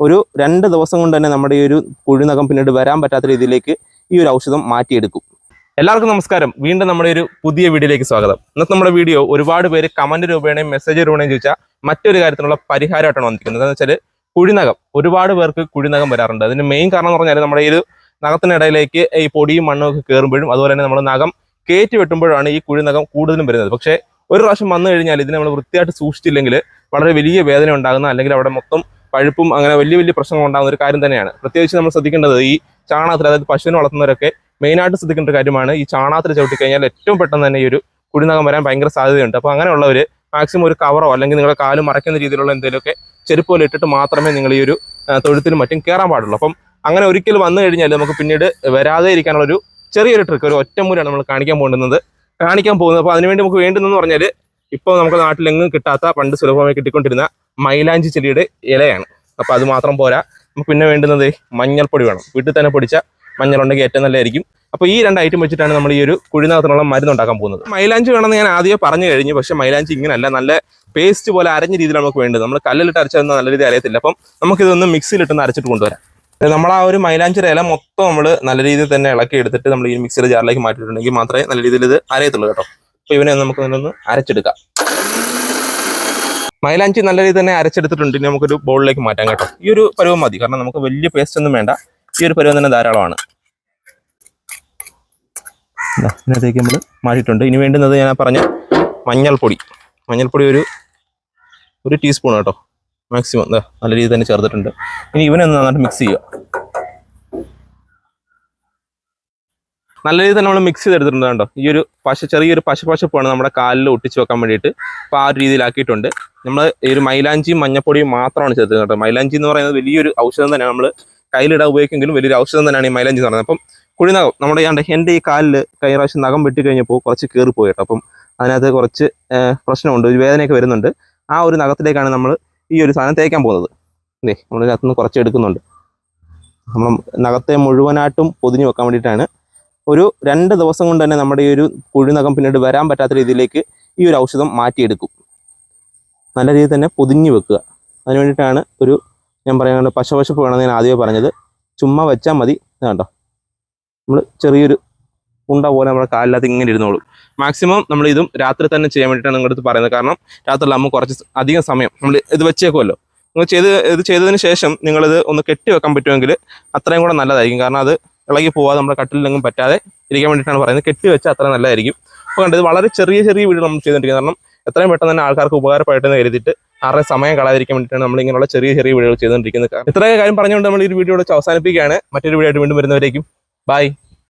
ഒരു രണ്ട് ദിവസം കൊണ്ട് തന്നെ നമ്മുടെ ഈ ഒരു കുഴിനകം പിന്നീട് വരാൻ പറ്റാത്ത രീതിയിലേക്ക് ഈ ഒരു ഔഷധം മാറ്റിയെടുക്കും. എല്ലാവർക്കും നമസ്കാരം. വീണ്ടും നമ്മുടെ ഒരു പുതിയ വീഡിയോയിലേക്ക് സ്വാഗതം. ഇന്നത്തെ നമ്മുടെ വീഡിയോ ഒരുപാട് പേര് കമന്റ് രൂപേണയും മെസ്സേജ് രൂപേണയും ചോദിച്ചാൽ മറ്റൊരു കാര്യത്തിനുള്ള പരിഹാരമായിട്ടാണ് വന്നിരിക്കുന്നത്. എന്താണെന്ന് വെച്ചാൽ കുഴിനകം ഒരുപാട് പേർക്ക് കുഴിനകം വരാറുണ്ട്. അതിന്റെ മെയിൻ കാരണം എന്ന് പറഞ്ഞാൽ നമ്മുടെ ഈ ഒരു നഖത്തിനിടയിലേക്ക് ഈ പൊടിയും മണ്ണും ഒക്കെ കയറുമ്പോഴും അതുപോലെ തന്നെ നമ്മൾ നഖം കയറ്റി വെട്ടുമ്പോഴാണ് ഈ കുഴിനകം കൂടുതലും വരുന്നത്. പക്ഷേ ഒരു പ്രാവശ്യം വന്നു കഴിഞ്ഞാൽ ഇതിനെ നമ്മൾ വൃത്തിയായിട്ട് സൂക്ഷിച്ചില്ലെങ്കിൽ വളരെ വലിയ വേദന ഉണ്ടാകുന്ന അല്ലെങ്കിൽ അവിടെ മൊത്തം പഴുപ്പും അങ്ങനെ വലിയ വലിയ പ്രശ്നങ്ങൾ ഉണ്ടാകുന്ന ഒരു കാര്യം തന്നെയാണ്. പ്രത്യേകിച്ച് നമ്മൾ ശ്രദ്ധിക്കേണ്ടത് ഈ ചാണകത്തിൽ അതായത് പശുവിനെ വളർത്തുന്നവരൊക്കെ മെയിനായിട്ട് ശ്രദ്ധിക്കേണ്ട ഒരു കാര്യമാണ് ഈ ചാണകത്തിൽ ചവിട്ടി കഴിഞ്ഞാൽ ഏറ്റവും പെട്ടെന്ന് തന്നെ ഈ ഒരു കുടിനകം വരാൻ ഭയങ്കര സാധ്യതയുണ്ട്. അപ്പോൾ അങ്ങനെയുള്ളവർ മാക്സിമം ഒരു കവറോ അല്ലെങ്കിൽ നിങ്ങളുടെ കാൽ മറയ്ക്കുന്ന രീതിയിലുള്ള എന്തെങ്കിലുമൊക്കെ ചെരുപ്പ് പോലെ ഇട്ടിട്ട് മാത്രമേ നിങ്ങൾ ഈ ഒരു തൊഴുത്തിലും മറ്റും കയറാൻ പാടുള്ളൂ. അപ്പം അങ്ങനെ ഒരിക്കൽ വന്നു കഴിഞ്ഞാൽ നമുക്ക് പിന്നീട് വരാതെ ഇരിക്കാനുള്ള ഒരു ചെറിയൊരു ട്രിക്ക് ഒരു ഒറ്റമൂലാണ് നമ്മൾ കാണിക്കാൻ പോകുന്നത് കാണിക്കാൻ പോകുന്നത്. അപ്പോൾ അതിനുവേണ്ടി നമുക്ക് വേണ്ടുന്നതെന്ന് പറഞ്ഞാൽ ഇപ്പോൾ നമുക്ക് നാട്ടിലെങ്ങും കിട്ടാത്ത പണ്ട് സുലഭമായി കിട്ടിക്കൊണ്ടിരുന്ന മൈലാഞ്ചി ചെടിയുടെ ഇലയാണ്. അപ്പോൾ അത് മാത്രം പോരാ. നമുക്ക് പിന്നെ വേണ്ടുന്നത് മഞ്ഞൾപ്പൊടി വേണം. വീട്ടിൽ തന്നെ പൊടിച്ച മഞ്ഞളുണ്ടെങ്കിൽ ഏറ്റവും നല്ലതായിരിക്കും. അപ്പോൾ ഈ രണ്ട് ഐറ്റം വെച്ചിട്ടാണ് നമ്മൾ ഈ ഒരു കുഴിനകത്തിനുള്ള മരുന്ന് ഉണ്ടാക്കാൻ പോകുന്നത്. മൈലാഞ്ചി വേണമെന്ന് ഞാൻ ആദ്യമേ പറഞ്ഞു കഴിഞ്ഞു. പക്ഷേ മൈലാഞ്ചി ഇങ്ങനെയല്ല നല്ല പേസ്റ്റ് പോലെ അരഞ്ഞ രീതിയിലാണ് നമുക്ക് വേണ്ടത്. നമ്മൾ കല്ലിലിട്ട് അരച്ചാൽ നല്ല രീതിയിൽ അറിയത്തില്ല അപ്പം നമുക്കിതൊന്ന് മിക്സിയിലിട്ടൊന്ന് അരച്ചിട്ട് കൊണ്ടുവരാം. നമ്മൾ ആ ഒരു മൈലാഞ്ചിയുടെ ഇല മൊത്തം നമ്മൾ നല്ല രീതിയിൽ തന്നെ ഇളക്കി എടുത്തിട്ട് നമ്മൾ ഈ മിക്സിയുടെ ജാറിലേക്ക് മാറ്റിയിട്ടുണ്ടെങ്കിൽ മാത്രമേ നല്ല രീതിയിൽ ഇത് അരയത്തുള്ളൂ കേട്ടോ. അപ്പോൾ ഇവനെ നമുക്ക് ഇതിനൊന്ന് അരച്ചെടുക്കാം. മൈലാഞ്ചി നല്ല രീതി തന്നെ അരച്ചെടുത്തിട്ടുണ്ട്. ഇനി നമുക്കൊരു ബോളിലേക്ക് മാറ്റാം കേട്ടോ. ഈ ഒരു പരുവം മതി. കാരണം നമുക്ക് വലിയ പേസ്റ്റ് ഒന്നും വേണ്ട. ഈ ഒരു പരുവം തന്നെ ധാരാളമാണ്. ഇതിനകത്തേക്ക് നമ്മൾ മാറ്റിയിട്ടുണ്ട്. ഇനി വേണ്ടുന്നത് ഞാൻ പറഞ്ഞ മഞ്ഞൾപ്പൊടി. മഞ്ഞൾപ്പൊടി ഒരു ഒരു ടീസ്പൂൺ കേട്ടോ. മാക്സിമം നല്ല രീതിയിൽ തന്നെ ചേർത്തിട്ടുണ്ട്. ഇനി ഇവനെ നന്നായിട്ട് മിക്സ് ചെയ്യുക. നല്ല രീതിയിൽ തന്നെ നമ്മൾ മിക്സ് ചെയ്തെടുത്തിട്ടുണ്ട് കേട്ടോ ഈ ഒരു പശ ചെറിയൊരു പശ പശപ്പാണ് നമ്മുടെ കാലിൽ ഒട്ടിച്ച് വെക്കാൻ വേണ്ടിയിട്ട് അപ്പോൾ ആ ഒരു രീതിയിലാക്കിയിട്ടുണ്ട്. നമ്മൾ ഈ ഒരു മൈലാഞ്ചിയും മഞ്ഞപ്പൊടിയും മാത്രമാണ് ചേർത്തത് കേട്ടോ. മൈലാഞ്ചി എന്ന് പറയുന്നത് വലിയൊരു ഔഷധം തന്നെയാണ്. നമ്മൾ കയ്യിലിടാൻ ഉപയോഗിക്കുമെങ്കിലും വലിയൊരു ഔഷധം തന്നെയാണ് ഈ മൈലാഞ്ചി എന്ന് പറയുന്നത്. അപ്പം കുഴിനകം നമ്മുടെ ഈ എന്റെ ഈ കാലിൽ കഴിഞ്ഞ നഖം വെട്ടി കഴിഞ്ഞപ്പോൾ കുറച്ച് കയറിപ്പോയി കേട്ടോ. അപ്പം അതിനകത്ത് കുറച്ച് പ്രശ്നമുണ്ട് ഒരു വേദനയൊക്കെ വരുന്നുണ്ട്. ആ ഒരു നഖത്തിലേക്കാണ് നമ്മൾ ഈ ഒരു സാധനം തേക്കാൻ പോകുന്നത്. ഇതേ നമ്മളിതിനകത്തുനിന്ന് കുറച്ച് എടുക്കുന്നുണ്ട്. നമ്മൾ നഖത്തെ മുഴുവനായിട്ടും പൊതിഞ്ഞു വെക്കാൻ വേണ്ടിയിട്ടാണ് ഒരു രണ്ട് ദിവസം കൊണ്ട് തന്നെ നമ്മുടെ ഈ ഒരു കുഴിനകം പിന്നീട് വരാൻ പറ്റാത്ത രീതിയിലേക്ക് ഈ ഒരു ഔഷധം മാറ്റിയെടുക്കും. നല്ല രീതിയിൽ തന്നെ പൊതിഞ്ഞു വെക്കുക. അതിന് വേണ്ടിയിട്ടാണ് ഒരു ഞാൻ പറയുന്നത് പശപശപ്പ് വേണമെന്ന് ഞാൻ ആദ്യമേ പറഞ്ഞത്. ചുമ്മാ വെച്ചാൽ മതി. കണ്ടോ? നമ്മൾ ചെറിയൊരു ഉണ്ട പോലെ നമ്മുടെ കാലിനകത്ത് ഇങ്ങനെ ഇരുന്നോളും. മാക്സിമം നമ്മൾ ഇതും രാത്രി തന്നെ ചെയ്യാൻ വേണ്ടിയിട്ടാണ് നിങ്ങളുടെ അടുത്ത് പറയുന്നത്. കാരണം രാത്രി നമ്മൾ കുറച്ച് അധികം സമയം നമ്മൾ ഇത് വെച്ചേക്കുമല്ലോ നിങ്ങൾ ചെയ്ത് ഇത് ചെയ്തതിന് ശേഷം നിങ്ങളിത് ഒന്ന് കെട്ടി വെക്കാൻ പറ്റുമെങ്കിൽ അത്രയും കൂടെ നല്ലതായിരിക്കും. കാരണം അത് ഇളകി പോവാതെ നമ്മുടെ കട്ടിലെങ്ങും പറ്റാതെ ഇരിക്കാൻ വേണ്ടിയിട്ടാണ് പറയുന്നത്. കെട്ടി വെച്ചാൽ അത്ര നല്ലതായിരിക്കും. അപ്പോൾ കണ്ടത് വളരെ ചെറിയ ചെറിയ വീട് നമ്മൾ ചെയ്തുകൊണ്ടിരിക്കുന്നത്. കാരണം എത്രയും പെട്ടെന്ന് തന്നെ ആൾക്കാർക്ക് ഉപകാരപ്പെട്ടെന്ന് കരുതിയിട്ട് ആരുടെ സമയം കളയാതിരിക്കാൻ വേണ്ടിയിട്ടാണ് നമ്മൾ ഇങ്ങനെയുള്ള ചെറിയ ചെറിയ വീഡിയോകൾ ചെയ്തുകൊണ്ടിരിക്കുന്നത്. കാരണം ഇത്രയും കാര്യം പറഞ്ഞുകൊണ്ട് നമ്മൾ ഈ വീഡിയോ അവസാനിപ്പിക്കുകയാണ്. മറ്റൊരു വീഡിയോ ആയിട്ട് വീണ്ടും വരുന്നവരേക്കും. ബൈ